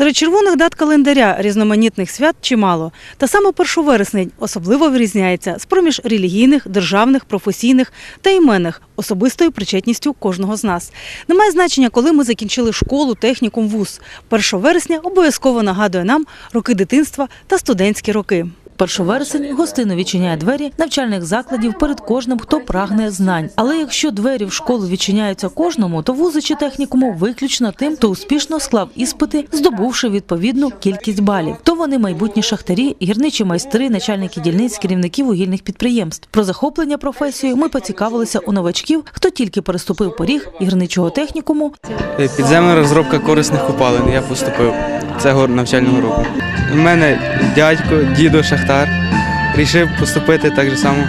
Серед червоних дат календаря різноманітних свят чимало. Та саме 1 вересень особливо вирізняється з проміж релігійних, державних, професійних та іменних особистою причетністю кожного з нас. Немає значення, коли ми закінчили школу, технікум, вуз. 1 вересня обов'язково нагадує нам роки дитинства та студентські роки. 1 вересень гостину відчиняє двері навчальних закладів перед кожним, хто прагне знань. Але якщо двері в школу відчиняються кожному, то вузи чи технікуму виключно тим, хто успішно склав іспити, здобувши відповідну кількість балів. То вони майбутні шахтарі, гірничі майстри, начальники дільниць, керівники вугільних підприємств. Про захоплення професією ми поцікавилися у новачків, хто тільки переступив поріг гірничого технікуму Е, Підземна розробка корисних копалин. Я поступив цього навчального року. У мене дядько, дідо, шахтар. Рішив поступити так же само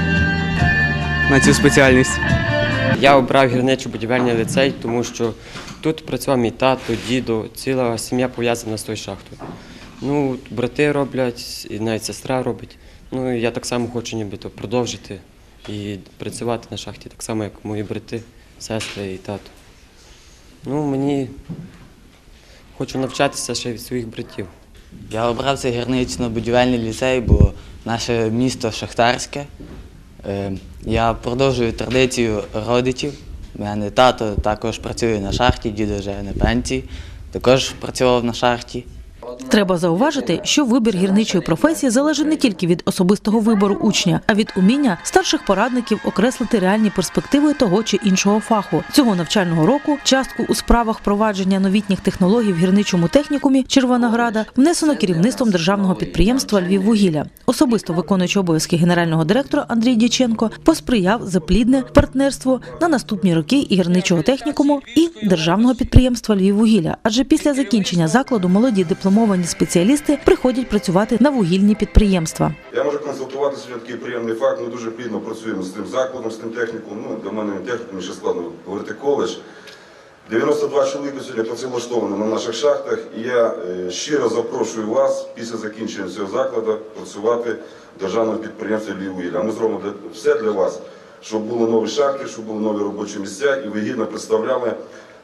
на цю спеціальність. Я обрав гірничо-будівельний ліцей, тому що тут працював мій тато, дідо, ціла сім'я пов'язана з тою шахтою. Ну, брати роблять, і навіть сестра робить. Ну, я так само хочу нібито продовжити і працювати на шахті, так само, як мої брати, сестри і тато. Ну, мені хочу навчатися ще від своїх братів. Я обрав цей гірнично-будівельний ліцей, бо наше місто шахтарське. Е, Я продовжую традицію родичів. У мене тато також працює на шахті, дідо вже на пенсії, також працював на шахті. Треба зауважити, що вибір гірничої професії залежить не тільки від особистого вибору учня, а від уміння старших порадників окреслити реальні перспективи того чи іншого фаху. Цього навчального року частку у справах провадження новітніх технологій в гірничому технікумі Червонограда внесено керівництвом державного підприємства Львіввугілля. Особисто виконуючи обов'язки генерального директора Андрій Дяченко посприяв за плідне партнерство на наступні роки і гірничого технікуму і державного підприємства Львіввугілля. Адже після закінчення закладу молоді дипломовані спеціалісти приходять працювати на вугільні підприємства. Я можу констатувати сьогодні такий приємний факт. Ми дуже плідно працюємо з тим закладом, з тим техніком. Ну, до мене технікум, ще складно говорити коледж. 92 чоловіка сьогодні працевлаштовано на наших шахтах. І я е, щиро запрошую вас після закінчення цього закладу працювати в державному підприємстві «Львіввугілля». Ми зробимо все для вас, щоб були нові шахти, щоб були нові робочі місця, і ви гідно представляли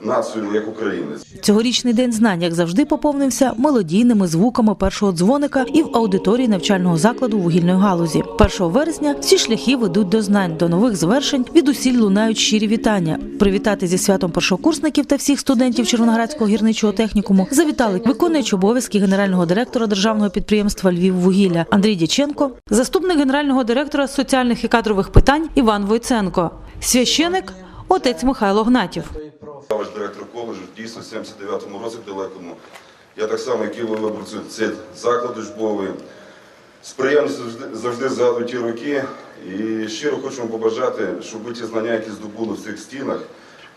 націю як українець. Цьогорічний день знань, як завжди, поповнився мелодійними звуками першого дзвоника і в аудиторії навчального закладу вугільної галузі. 1 вересня всі шляхи ведуть до знань, до нових звершень. Від усіль лунають щирі вітання. Привітати зі святом першокурсників та всіх студентів Червоноградського гірничого технікуму завітали виконуючи обов'язки генерального директора державного підприємства Львіввугілля Андрій Дяченко, заступник генерального директора соціальних і кадрових питань Іван Войценко, священик отець Михайло Гнатів. Я ваш директор коледжу, дійсно, в 79-му році далекому. Я так само, як і ви виборці, цей заклад учбовий. З приємністю завжди, завжди згадую ті роки. І щиро вам побажати, щоб ви ті знання, які здобули в цих стінах,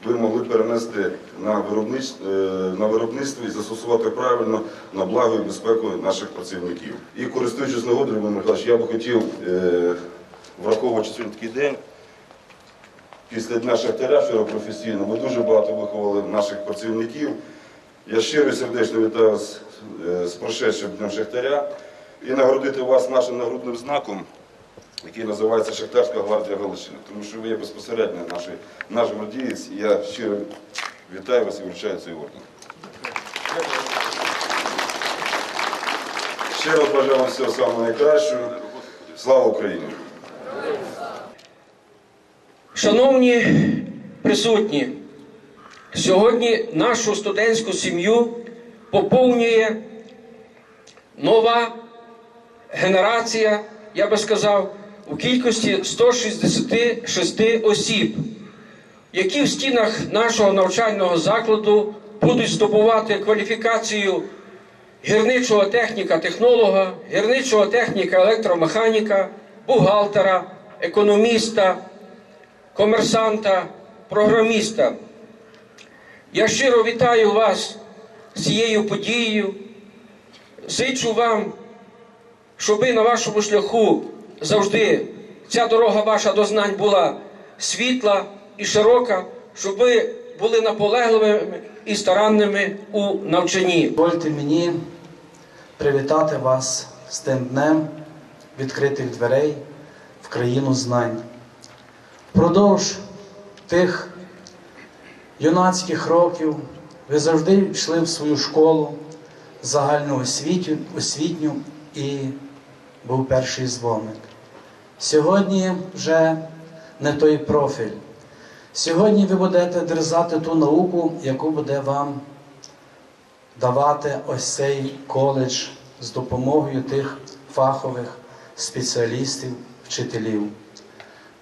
ви могли перенести на виробництво, на виробництво і застосувати правильно на благо і безпеку наших працівників. І користуючись нагодою, Михайлович, я би хотів, е, враховуючи сьогодні такий день, після Дня Шахтаря вчора ми дуже багато виховали наших працівників. Я щиро і сердечно вітаю вас е, з прошедшим Днем Шахтаря і нагородити вас нашим нагрудним знаком, який називається Шахтарська гвардія Галичини, тому що ви є безпосередньо наш, наш гвардієць, і я щиро вітаю вас і вручаю цей орден. Щиро бажаю вам всього самого найкращого. Слава Україні! Шановні присутні, сьогодні нашу студентську сім'ю поповнює нова генерація, я би сказав, у кількості 166 осіб, які в стінах нашого навчального закладу будуть здобувати кваліфікацію гірничого техніка-технолога, гірничого техніка-електромеханіка, бухгалтера, економіста комерсанта, програміста. Я щиро вітаю вас з цією подією. Зичу вам, щоб на вашому шляху завжди ця дорога ваша до знань була світла і широка, щоб ви були наполегливими і старанними у навчанні. Дозвольте мені привітати вас з тим днем відкритих дверей в країну знань. Впродовж тих юнацьких років ви завжди йшли в свою школу, загальну освітю, освітню і був перший дзвоник. Сьогодні вже не той профіль. Сьогодні ви будете дерзати ту науку, яку буде вам давати ось цей коледж з допомогою тих фахових спеціалістів, вчителів.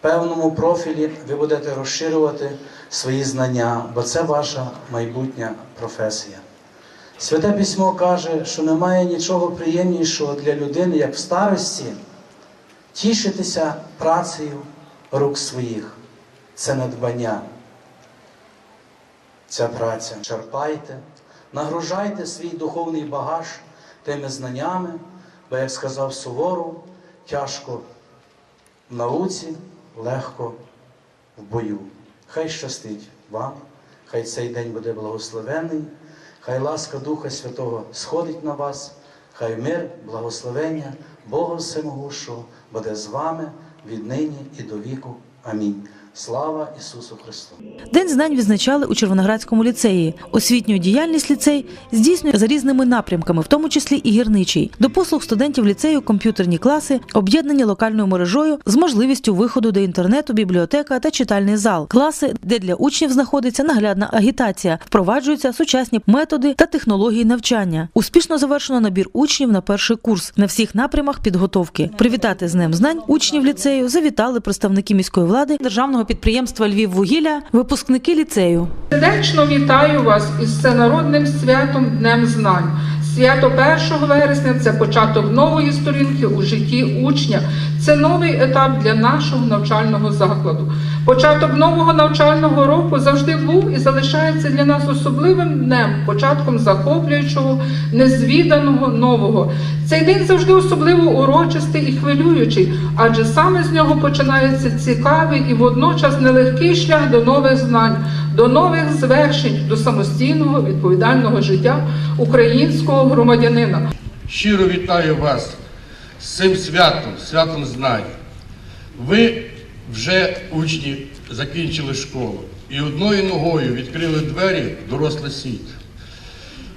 Певному профілі ви будете розширювати свої знання, бо це ваша майбутня професія. Святе письмо каже, що немає нічого приємнішого для людини, як в старості, тішитися працею рук своїх. Це надбання. Ця праця. Черпайте, нагружайте свій духовний багаж тими знаннями, бо, як сказав Суворов, тяжко в науці, легко в бою. Хай щастить вам, хай цей день буде благословений, хай ласка Духа Святого сходить на вас, хай мир, благословення Бога Всемогущого буде з вами віднині і до віку. Амінь. Слава Ісусу Христу! День знань відзначали у Червоноградському ліцеї. Освітню діяльність ліцей здійснює за різними напрямками, в тому числі і гірничий. До послуг студентів ліцею комп'ютерні класи, об'єднані локальною мережою з можливістю виходу до інтернету, бібліотека та читальний зал. Класи, де для учнів знаходиться наглядна агітація, впроваджуються сучасні методи та технології навчання. Успішно завершено набір учнів на перший курс на всіх напрямах підготовки. Привітати з Днем знань учнів ліцею завітали представники міської влади державного підприємства Львіввугілля, випускники ліцею. Сердечно вітаю вас із всенародним святом Днем Знань. Свято 1 вересня це початок нової сторінки у житті учня. Це новий етап для нашого навчального закладу. Початок нового навчального року завжди був і залишається для нас особливим днем, початком захоплюючого, незвіданого нового. Цей день завжди особливо урочистий і хвилюючий, адже саме з нього починається цікавий і водночас нелегкий шлях до нових знань, до нових звершень, до самостійного відповідального життя українського громадянина. Щиро вітаю вас з цим святом, святом знань. Ви вже учні закінчили школу і одною ногою відкрили двері в дорослий світ.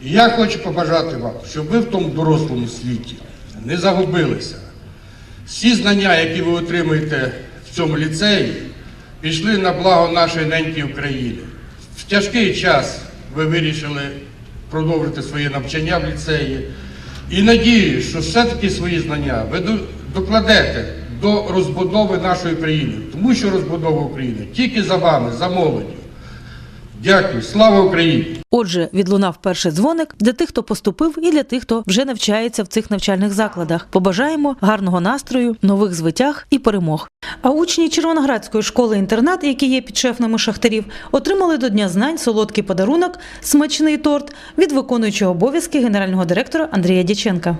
І я хочу побажати вам, щоб ви в тому дорослому світі не загубилися. Всі знання, які ви отримуєте в цьому ліцеї, пішли на благо нашої неньки України. В тяжкий час ви вирішили продовжити своє навчання в ліцеї. І надію, що все-таки свої знання ви докладете до розбудови нашої країни, тому що розбудова України тільки за вами, за молоддю. Дякую, слава Україні! Отже, відлунав перший дзвоник для тих, хто поступив, і для тих, хто вже навчається в цих навчальних закладах. Побажаємо гарного настрою, нових звитяг і перемог. А учні Червоноградської школи-інтернат, які є підшефними шахтарів, отримали до Дня знань солодкий подарунок, смачний торт від виконуючого обов'язки генерального директора Андрія Дяченка.